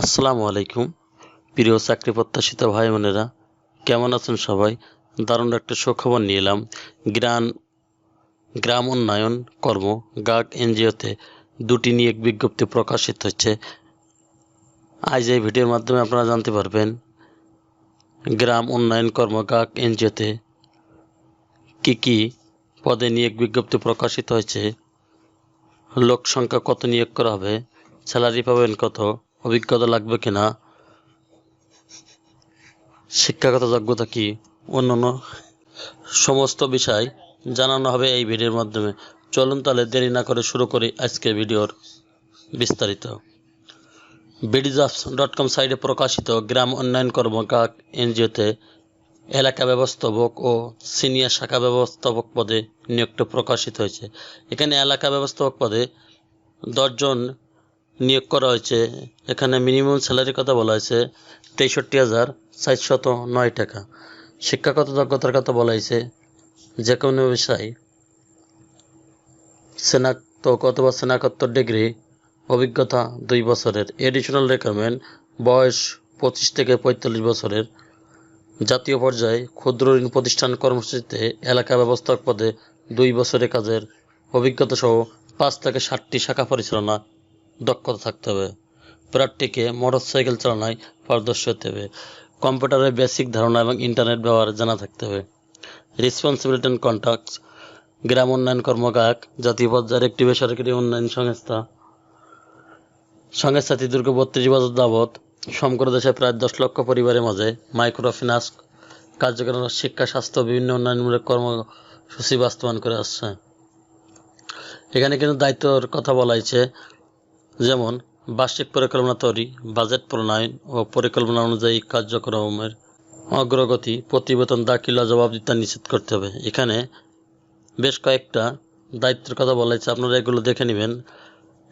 আসসালামু আলাইকুম, প্রিয় চাকরি প্রত্যাশিত ভাই বোনেরা কেমন আছেন সবাই? দারুণ একটা সুখবর নিয়ে এলাম গ্রাম গ্রাম উন্নয়ন কর্ম গাগ এনজিওতে দুটি নিয়ে এক বিজ্ঞপ্তি প্রকাশিত হচ্ছে। আজ এই ভিডিওর মাধ্যমে আপনারা জানতে পারবেন, গ্রাম উন্নয়ন কর্ম গাগ এনজিওতে কী কী পদে নিয়োগ বিজ্ঞপ্তি প্রকাশিত হয়েছে, লোক সংখ্যা কত নিয়োগ করা হবে, স্যালারি পাবেন কত অভিজ্ঞতা লাগবে কিনা? শিক্ষাগত যোগ্যতা কি? অন্যান্য সমস্ত বিষয় জানানো হবে এই ভিডিওর মাধ্যমে। চলুন তাহলে দেরি না করে শুরু করি আজকের ভিডিওর বিস্তারিত। বিডিজবস ডট কম সাইটে প্রকাশিত গ্রাম উন্নয়ন কর্মকাক এনজিওতে এলাকা ব্যবস্থাপক ও সিনিয়র শাখা ব্যবস্থাপক পদে নিয়োগটা প্রকাশিত হয়েছে। এখানে এলাকা ব্যবস্থাপক পদে দশজন নিয়োগ করা হয়েছে। এখানে মিনিমাম স্যালারির কথা বলা হয়েছে, তেষট্টি হাজার চারশত নয় টাকা। শিক্ষাগত যোগ্যতার কথা বলা হয়েছে যে কোনো বিষয় স্নাতক অথবা স্নাতকোত্তর ডিগ্রি, অভিজ্ঞতা দুই বছরের। এডিশনাল রেকমেন্ড বয়স পঁচিশ থেকে পঁয়তাল্লিশ বছরের। জাতীয় পর্যায়ে ক্ষুদ্র ঋণ প্রতিষ্ঠান কর্মসূচিতে এলাকা ব্যবস্থাপক পদে দুই বছরের কাজের অভিজ্ঞতা সহ পাঁচ থেকে ষাটটি শাখা পরিচালনা দক্ষতা থাকতে হবে। প্রার্থীকে মোটরসাইকেল চালানোয় পারদর্শী হতে হবে। কম্পিউটারের বেসিক ধারণা এবং ইন্টারনেট ব্যবহার জানা থাকতে হবে। রেসপন্সিবিলিটি অ্যান্ড কন্ট্যাক্টস, গ্রাম উন্নয়ন কর্মকাক, জাতীয় পর্যায়ের একটি বেসরকারি উন্নয়ন সংস্থা। সংস্থাটি দীর্ঘ বত্রিশ বছর যাবৎ সমগ্র দেশে প্রায় দশ লক্ষ পরিবারের মাঝে মাইক্রো ফিন্যান্স কার্যক্রম শিক্ষা, স্বাস্থ্য বিভিন্ন উন্নয়নমূলক কর্মসূচি বাস্তবায়ন করে আসছে। এখানে কিন্তু দায়িত্বর কথা বলা হয়েছে যেমন, বার্ষিক পরিকল্পনা তৈরি, বাজেট প্রণয়ন ও পরিকল্পনা অনুযায়ী কার্যক্রমের অগ্রগতি প্রতিবেদন দাখিল ও জবাবদিহিতা নিশ্চিত করতে হবে। এখানে বেশ কয়েকটা দায়িত্বের কথা বলা হয়েছে। আপনারা এগুলো দেখে নেবেন।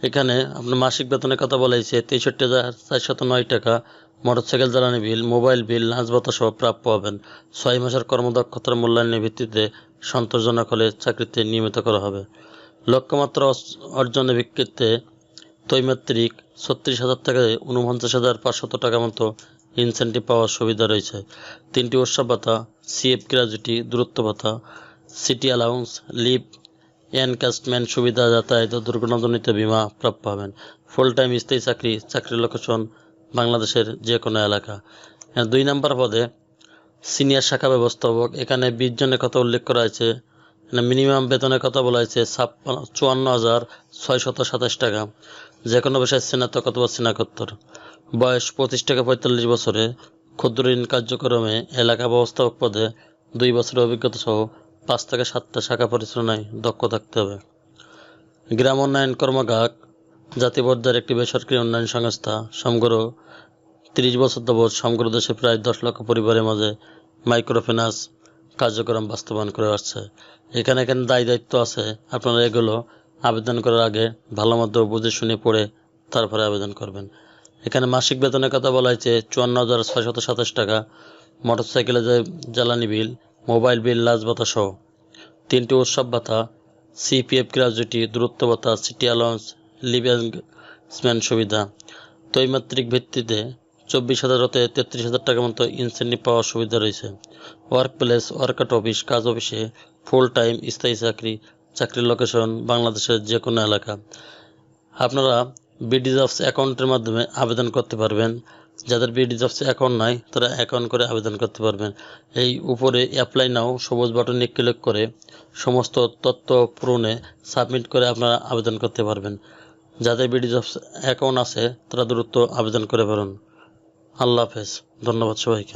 এখানে আপনার মাসিক বেতনের কথা বলা হয়েছে, তেষট্টি হাজার চারশত নয় টাকা। মোটরসাইকেল, জ্বালানি বিল, মোবাইল বিল ভাতা সহ প্রাপ্য হবেন। ছয় মাসের কর্মদক্ষতার মূল্যায়নের ভিত্তিতে সন্তোষজনক হলে চাকরিতে নিয়মিত করা হবে। লক্ষ্যমাত্রা অর্জনের ভিত্তিতে ত্রৈমাত্রিক ছত্রিশ হাজার থেকে উনপঞ্চাশ হাজার পাঁচশত টাকা মতো ইনসেন্টিভ পাওয়ার সুবিধা রয়েছে। তিনটি উৎসব ভাতা সিএফ গ্র্যাজুইটি দূরত্ব ভাতা সিটি অ্যালাউন্স লিভ এনকাস্টমেন্ট সুবিধা, যাতায়াত ও দুর্ঘটনাজনিত বিমা প্রাপ্য হবেন। ফুল টাইম স্থায়ী চাকরি, চাকরির লোকেশন বাংলাদেশের যে কোনো এলাকা দুই নম্বর পদে সিনিয়র শাখা ব্যবস্থাপক। এখানে বিশ জনের কথা উল্লেখ করা হয়েছে। মিনিমাম বেতনের কথা বলা হয়েছে ছাপ্পান্ন, চুয়ান্ন হাজার ছয়শত সাতাশ টাকা। যে কোনো বিষয়ে স্নাতক অথবা স্নাতকোত্তর। বয়স পঁচিশ থেকে পঁয়তাল্লিশ বছরে ক্ষুদ্র ঋণ কার্যক্রমে এলাকা ব্যবস্থাপক পদে দুই বছরের অভিজ্ঞতা সহ পাঁচ থেকে সাতটা শাখা পরিচালনায় দক্ষ থাকতে হবে। গ্রাম উন্নয়ন কর্মঘাট জাতীয় পর্যায়ের একটি বেসরকারি উন্নয়ন সংস্থা, সমগ্র তিরিশ বছর যাবৎ সমগ্র দেশে প্রায় দশ লক্ষ পরিবারের মাঝে মাইক্রোফিন্যান্স কার্যক্রম বাস্তবায়ন করে আসছে। এখানে এখানে দায় দায়িত্ব আছে। আপনারা এগুলো আবেদন করার আগে ভালো মতো বুঝে শুনে পড়ে তারপরে আবেদন করবেন। এখানে মাসিক বেতনের কথা বলা হয়েছে, চুয়ান্ন হাজার ছয়শত সাতাশ টাকা। মোটরসাইকেলে যে জ্বালানি বিল, মোবাইল বিল লাজ ভাতা সহ তিনটি উৎসব ভাতা, সিপিএফ গ্র্যাজুইটি দূরত্ব ভাতা, সিটি অ্যালাউন্স লিভেন্সমেন্ট সুবিধা। ত্রৈমাত্রিক ভিত্তিতে চব্বিশ হাজার হতে তেত্রিশ হাজার টাকা মতো ইনসেন্টিভ পাওয়ার সুবিধা রয়েছে। ওয়ার্ক প্লেস ওয়ার্কআউট অফিস কাজ অফিসে ফুল টাইম স্থায়ী চাকরি, চাকরির লোকেশন বাংলাদেশের যে কোনো এলাকা। আপনারা বিডি জবস অ্যাকাউন্টের মাধ্যমে আবেদন করতে পারবেন। যাদের বিডি জবস অ্যাকাউন্ট নাই, তারা অ্যাকাউন্ট করে আবেদন করতে পারবেন। এই উপরে অ্যাপ্লাই নাও সবুজ বাটনে ক্লিক করে সমস্ত তথ্য পূরণে সাবমিট করে আপনারা আবেদন করতে পারবেন। যাদের বিডি জবস অ্যাকাউন্ট আছে, তারা দ্রুত আবেদন করে পারেন আল্লাহ হাফেজ ধন্যবাদ সবাইকে